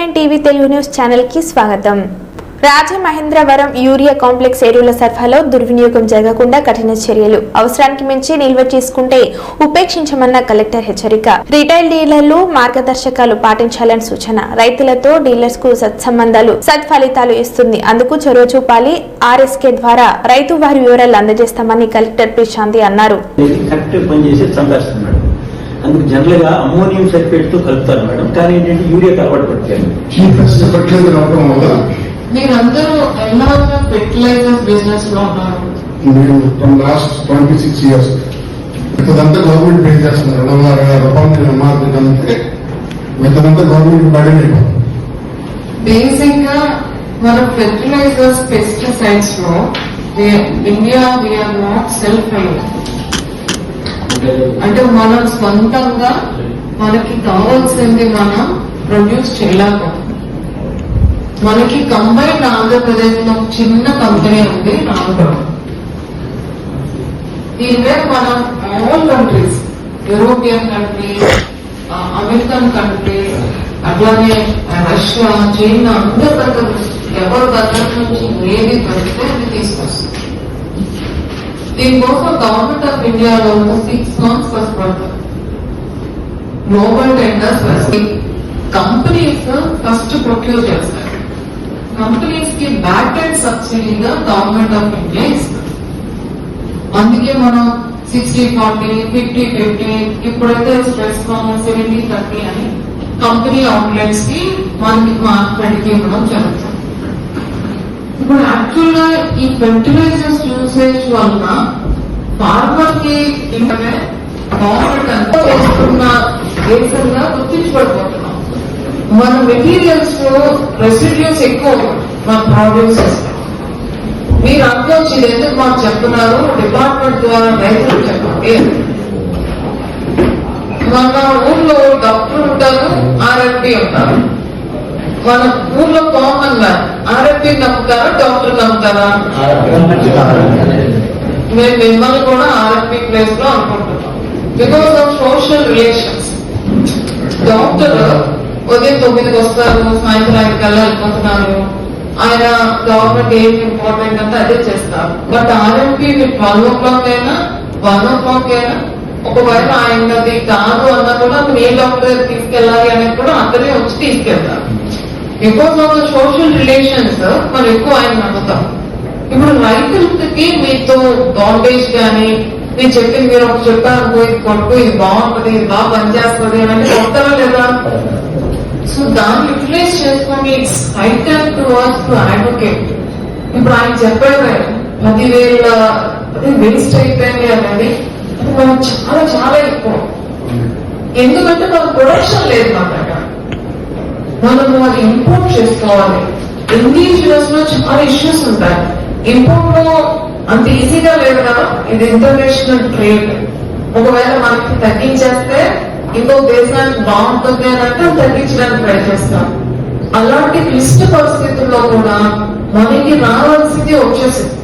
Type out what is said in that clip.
You news ఛానల్కి స్వాగతం. Rajamahendravaram urea complex ఎరువుల సరఫరాలో దుర్వినియోగం జరగకుండా కఠిన చర్యలు. అవసరానికి మించి నిల్వ చేసుకుంటే ఉపేక్షించమన్న కలెక్టర్ హెచ్చరిక. రిటైల్ డీలర్లు మార్గదర్శకాలు పాటించాలని సూచన. రైతులతో డీలర్స్కు సత్సంబంధాలు సత్ఫలితాలు ఇస్తుంది. అందుకు చొరవ చూపాలి. ఆర్ఎస్కే ద్వారా రైతు వారి వివరాలు అందజేస్తామని కలెక్టర్ ప్రశాంతి అన్నారు. అందుకు జనరల్గా అమ్మోనియం సల్ఫేట్తో కలుపుతారు మేడం. కానీ ఏంటంటే యూరియా అలవాటు ఈ వల్ల మీరందరూ ఎన్నాళ్ళుగా ఫెర్టిలైజర్స్ బిజినెస్లో ఉన్నారు? మీరు from last twenty six years మిగతాదంతా గవర్నమెంట్ పే చేస్తున్నారు. రెండు వందల అరవై ఆరు రూపాయలు మీరు మార్కెట్ అంటే మిగతాదంతా గవర్నమెంట్ బడి బేసిక్గా మన fertilizers పెస్టిసైడ్స్లో India we are not self అంటే మనం సొంతంగా మనకి కావాల్సింది మనం ప్రొడ్యూస్ చేయలేక. మనకి కంబైన్ ఆంధ్రప్రదేశ్లో చిన్న కంపెనీ ఉంది నాగపురం దీని మనం all countries European country American country అట్లానే రష్యా చైనా అందరి దగ్గర నుంచి ఎవరి దగ్గర నుంచి ఏది పడితే అది తీసుకొస్తుంది. దీనికోసం గవర్నమెంట్ ఆఫ్ ఇండియాలో ఒక సిక్స్ మంత్స్ ఫస్ట్ పడతారు global tenders companies first procure చేస్తారు కంపెనీస్కి బ్యాక్ అండ్ సబ్సిడీగా గవర్నమెంట్ ఆఫ్ ఇండియా ఇస్తారు అందుకే మనం సిక్స్టీ ఫార్టీ ఫిఫ్టీ ఫిఫ్టీ ఇప్పుడైతే స్ట్రెస్ సెవెంటీ థర్టీ అని కంపెనీ అవుట్లెట్స్కి మనకి మార్కెట్కి ఇవ్వడం జరుగుతుంది. ఇప్పుడు యాక్చువల్గా ఈ ఫెర్టిలైజర్స్ యూసేజ్ వలన ఫార్మర్కి గవర్నమెంట్ అంతా చేస్తున్న దేశంగా గుర్తించబడిపోతున్నాం. మన మెటీరియల్స్లో రెసిడ్యూస్ ఎక్కువ మన ప్రొడ్యూస్ చేస్తాం మీరు అనుకోవచ్చు ఇది ఎందుకు మాకు చెప్తున్నారు? డిపార్ట్మెంట్ ద్వారా రైతులకు చెప్పండి. మన ఊర్లో డాక్టర్ ఉంటారు ఆర్ఎంపీ ఉంటారు. మన ఊర్లో కామన్గా కదా? మేము మిమ్మల్ని కూడా ఆర్ఎంపీ ప్లేస్లో అనుకుంటున్నాం. Because of social relations doctor ఉదయం తొమ్మిదికి వస్తారు సాయంత్రం ఆయన కల్లా వెళ్ళిపోతున్నారు ఆయన గవర్నమెంట్ ఏం ఇంపార్టెంట్ అంటే అదే చేస్తారు. బట్ ఆర్ఎంపీ మీరు ఓ క్లాక్ అయినా వన్ ఓ క్లాక్ అయినా ఒకవేళ ఆయనది కాదు అన్నా కూడా ఏ డాక్టర్ తీసుకెళ్ళాలి అనేది కూడా అతనే వచ్చి తీసుకెళ్తారు. Because of the social relations మనం ఎక్కువ ఆయన నమ్ముతాం. ఇప్పుడు రైతులకి మీతో బాండేజ్ కానీ నేను చెప్పింది మీరు ఒక చెప్పారు ఇది కొట్టు ఇది బాగుంటది ఇది బాగా పనిచేస్తుంది అని చెప్తారా కొడతారా లేదా? సో దాన్ని యూటిలైజ్ చేసుకొని it's high time to work to advocate ఇప్పుడు ఆయన చెప్పాడు పదివేల అది వేస్ట్ అయిపోయింది అనేది. అది మనం చాలా చాలా ఎక్కువ. ఎందుకంటే మన ప్రొడక్షన్ లేదు మాట మనము అది ఇంపోర్ట్ చేసుకోవాలి. ఇండివిజువల్స్లో చాలా ఇష్యూస్ ఉంటాయి ఇంపోర్ట్లో అంత ఈజీగా లేదు కదా? ఇది ఇంటర్నేషనల్ ట్రేడ్ ఒకవేళ మనకి తగ్గించేస్తే ఇంకో దేశానికి బాగుంటుంది అని అంటే తగ్గించడానికి ట్రై చేస్తాం. అలాంటి క్లిష్ట పరిస్థితుల్లో కూడా మనకి రావాల్సింది వచ్చేసింది